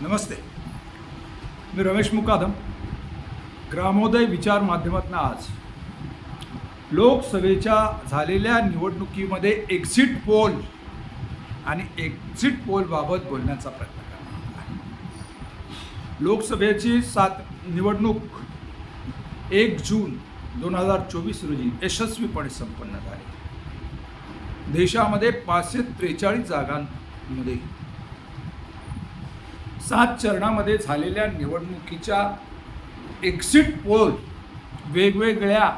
नमस्ते. मी रमेश मुकादम ग्रामोदय विचार माध्यमातून आज लोकसभेच्या झालेल्या निवडणुकीमध्ये एक्झिट पोल आणि एक्झिट पोलबाबत बोलण्याचा प्रयत्न करणार आहे. लोकसभेची सात निवडणूक एक जून दोन हजार चोवीस रोजी यशस्वीपणे संपन्न झाली. देशामध्ये पाचशे त्रेचाळीस जागांमध्ये सात चरणामध्ये झालेल्या निवडणुकीच्या एक्झिट पोल वेगवेगळ्या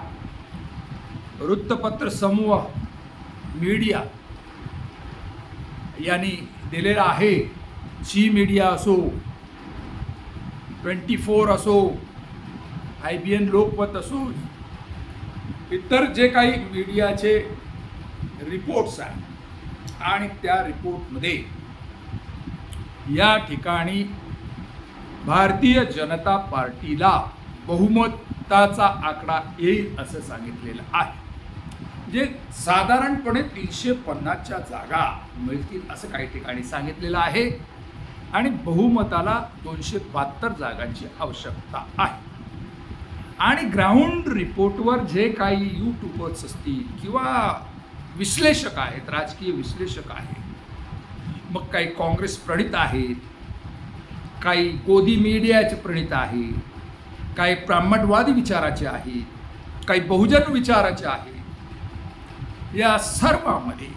वृत्तपत्र समूह मीडिया यांनी दिलेला आहे. जी मीडिया असो ट्वेंटी फोर असो आय बी एन लोकमत असो इतर जे काही मीडियाचे रिपोर्ट्स आहेत. आणि त्या रिपोर्टमध्ये या ठिकाणी भारतीय जनता पार्टीला बहुमताचा आकडा येईल असं सांगितलेलं आहे. जे साधारणपणे तीनशे पन्नासच्या जागा मिळतील असं काही ठिकाणी सांगितलेलं आहे आणि बहुमताला दोनशे बहात्तर जागांची आवश्यकता आहे. आणि ग्राउंड रिपोर्टवर जे काही यूट्यूबर्स असतील किंवा विश्लेषक आहेत राजकीय विश्लेषक आहेत मग काही काँग्रेस प्रणित आहेत काही गोदी मीडियाचे प्रणित आहेत काही ब्राह्मणवादी विचाराचे आहेत काही बहुजन विचाराचे आहेत. या सर्वामध्ये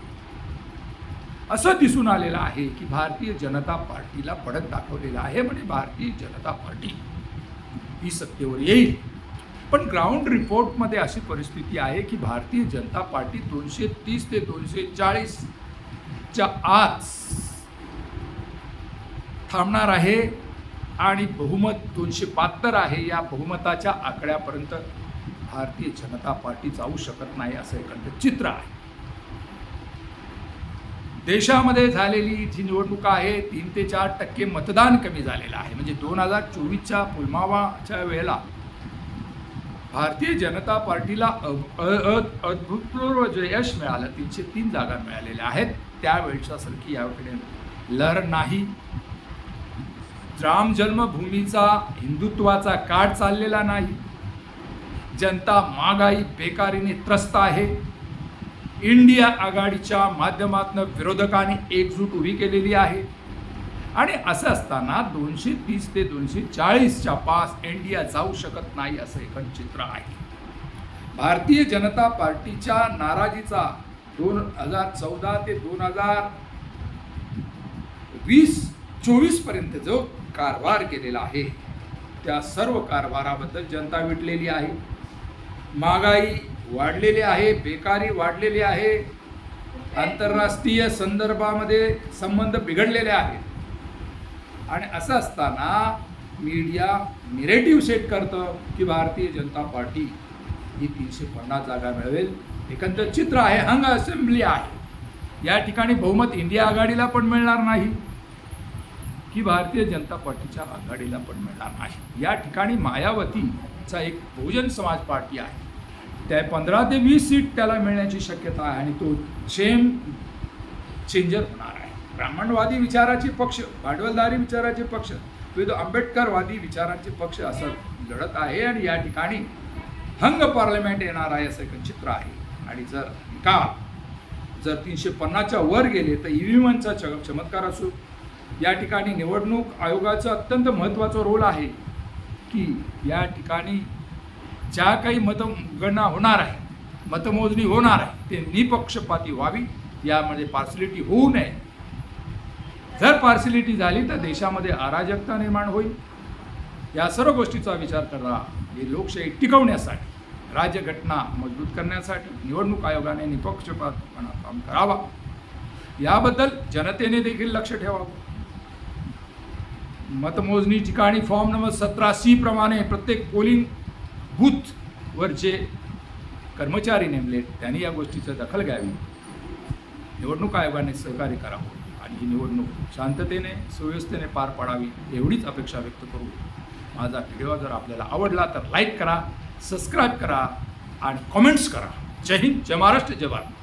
असं दिसून आलेलं आहे की भारतीय जनता पार्टीला पडत दाखवलेलं आहे म्हणजे भारतीय जनता पार्टी. ही सत्तेवर येईल. पण ग्राउंड रिपोर्टमध्ये अशी परिस्थिती आहे की भारतीय जनता पार्टी दोनशे तीस ते दोनशे चाळीस च्या आत थांबणार आहे आणि बहुमत दोनशे बहात्तर आहे. या बहुमताच्या आकड्यापर्यंत भारतीय जनता पार्टी जाऊ शकत नाही असं एकंदर चित्र आहे. देशामध्ये झालेली जी निवडणुका आहे तीन ते चार टक्के मतदान कमी झालेलं आहे. म्हणजे दोन हजार चोवीसच्या पुलमावाच्या वेळेला भारतीय जनता पार्टीला अ- अ- अ- अभूतपूर्व जे यश मिळालं. तीनशे तीन जागा मिळालेल्या आहेत. त्यावेळच्या सारखी याकडे लहर नाही. राम जन्मभूमीचा हिंदुत्वाचा काळ चाललेला नाही. जनता महागाई बेकारीने त्रस्त आहे. इंडिया आघाडीच्या माध्यमातून विरोधकांनी एकजूट उभी केलेली आहे. आणि असं असताना दोनशे तीस ते दोनशे चाळीसच्या पास इंडिया जाऊ शकत नाही असं एक चित्र आहे. भारतीय जनता पार्टीच्या नाराजीचा दोन हजार चौदा ते दोन हजार वीस चोवीसपर्यंत जो कारभार केलेला आहे त्या सर्व कारभाराबद्दल जनता विटलेली आहे. महागाई वाढलेली आहे बेकारी वाढलेली आहे. आंतरराष्ट्रीय संदर्भामध्ये संबंध बिघडलेले आहेत. आणि असं असताना मीडिया निरेटिव्ह सेट करतं की भारतीय जनता पार्टी ही तीनशे पन्नास जागा मिळवेल. एकंदर चित्र आहे हंग असेंब्ली आहे. या ठिकाणी बहुमत इंडिया आघाडीला पण मिळणार नाही की भारतीय जनता पार्टीच्या आघाडीला पण मिळणार नाही. या ठिकाणी मायावतीचा एक बहुजन समाज पार्टी आहे. त्या पंधरा ते वीस सीट त्याला मिळण्याची शक्यता आहे आणि तो चेन चेंजर होणार आहे. ब्राह्मणवादी विचाराचे पक्ष भांडवलदारी विचाराचे पक्ष विविध आंबेडकरवादी विचारांचे पक्ष असं लढत आहे आणि या ठिकाणी हंग पार्लमेंट येणार आहे असं एक चित्र आहे. आणि जर का जर तीनशे पन्नासच्या वर गेले तर ईव्हीएमचा चमत्कार असो. या ठिकाणी निवडणूक आयोगाचा अत्यंत महत्त्वाचा रोल आहे की या ठिकाणी ज्या काही मतगणना होणार आहे मतमोजणी होणार आहे ते निपक्षपाती व्हावी. यामध्ये पार्सिलिटी होऊ नये. जर पार्सिलिटी झाली तर देशामध्ये अराजकता निर्माण होईल. या सर्व गोष्टीचा विचार करा. ही लोकशाही टिकवण्यासाठी. राज्यघटना मजबूत करण्यासाठी निवडणूक आयोगाने निपक्षपातपणा काम करावा. याबद्दल जनतेने देखील लक्ष ठेवावं. मतमोजणी ठिकाणी फॉर्म नंबर सतरा सी प्रमाणे प्रत्येक पोलिंग बूथवर जे कर्मचारी नेमले त्यांनी या गोष्टीचं दखल घ्यावी. निवडणूक आयोगाने सहकार्य करावं आणि ही निवडणूक शांततेने सुव्यवस्थेने पार पाडावी एवढीच अपेक्षा व्यक्त करू. माझा व्हिडिओ जर आपल्याला आवडला तर लाईक करा सबस्क्राईब करा आणि कमेंट्स करा। जय हिंद जय महाराष्ट्र जय भारत।